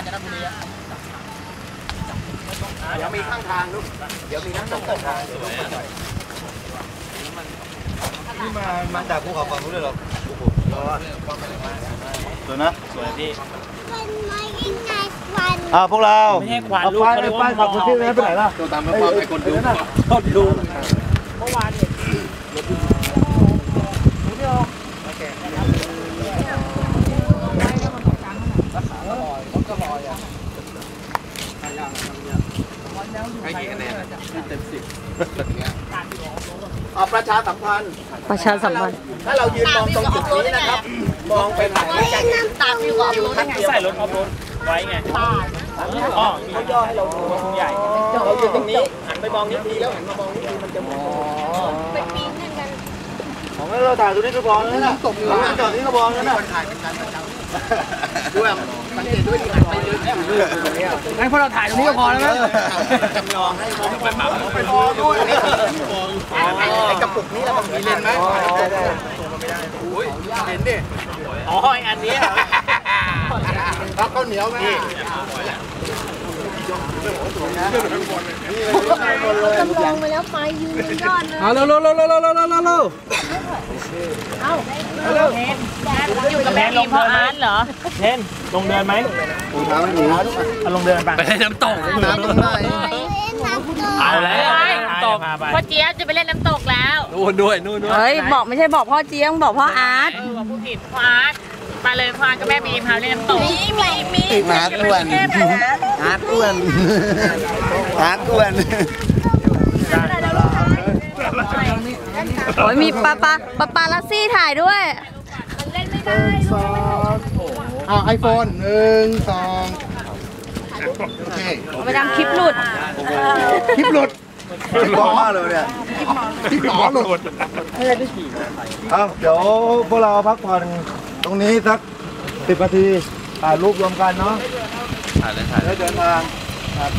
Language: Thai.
ญจนบุรีอะเดี๋ยวมีข้างทางลูก เดี๋ยวมีน้ำตกข้างทางนี่มา มาจากภูเขาฝั่งนู้นเลยเหรอโอ้โหร้อนสวยนะ สวยพี่มันมายังไงควันอ่าพวกเราไม่ใช่ควันเอาลูกป้ายเขาเรียกป้าว่ายขับคนที่ไหนไปไหนล่ะตัวตามมาความให้คนดูต้นดู ให้กี่คะแนนเต็มสิบเอาประชาสัมพันธ์ประชาสัมพันธ์ถ้าเรายืนมองตรงจุดนี้นะครับ มองไปผ่านไม่ใช่ตามอยู่กับรู้ได้ไงใส่รถออฟโรดไว้ไงอ๋อมีย่อให้เราดูว่าทุ่งใหญ่เรายืนตรงนี้หันไปมองนิดทีแล้วหันมามองนิดทีมันจะมองเป็นปีนกันของเราถ่ายตรงนี้ก็พอแล้วนะตกอยู่หลังจอดนี้ก็พอแล้วนะคนถ่ายเป็นการประจำด้วยสังเกตด้วยดีหันไปยืนแอบดูตร งนี้งั้นพวกเราถ่ายตรงนี้ก็พอแล้วมั้งจำลองให้มองไปมองไปมองด้วยไอ้กระปุกนี้เราต้องมีเลนไหมอุ้ยเลนดิอ๋อไอ้อันนี้พักข้าวเหนียวไหมจำลองไปแล้วไปยืนบนยอดเลยเอาเร็วเร็วเร็วเร็วเร็วเร็ว เร็วเร็วอยู่กับแม่ลีเพราะอาร์ตเหรอเทนลงเดินไหมถุงเท้าไม่มีเอาลงเดินไปไปเล่นน้ำตกน้ำตรงไหนน้ำตกเอาแล้วตกพ่อเจี๊ยบจะไปเล่นน้ำตกแล้วนู่นด้วยนู่นด้วยเฮ้ยบอกไม่ใช่บอกพ่อเจี๊ยบบอกพ่ออาร์ตเออบอกผู้ผิดพาร์ทไปเลยพาร์ทกับแม่บีมพาเล่นน้ำตกมีมีมีมาอ้วนอาร์ตอ้วนอาร์ตอ้วน โอ้ยมีปลาปลาปลาปลาลัสซี่ถ่ายด้วยสองเอาไอโฟนหนึ่งสองโอเคไปทำคลิปหลุด คลิปหลุดร้อนมากเลยเนี่ยคลิปหลอหลุดเอาเดี๋ยวพวกเราพักผ่อนตรงนี้สักสิบนาทีถ่ายรูปรวมกันเนาะถ่ายเลยถ่ายแล้วเดินทางครับ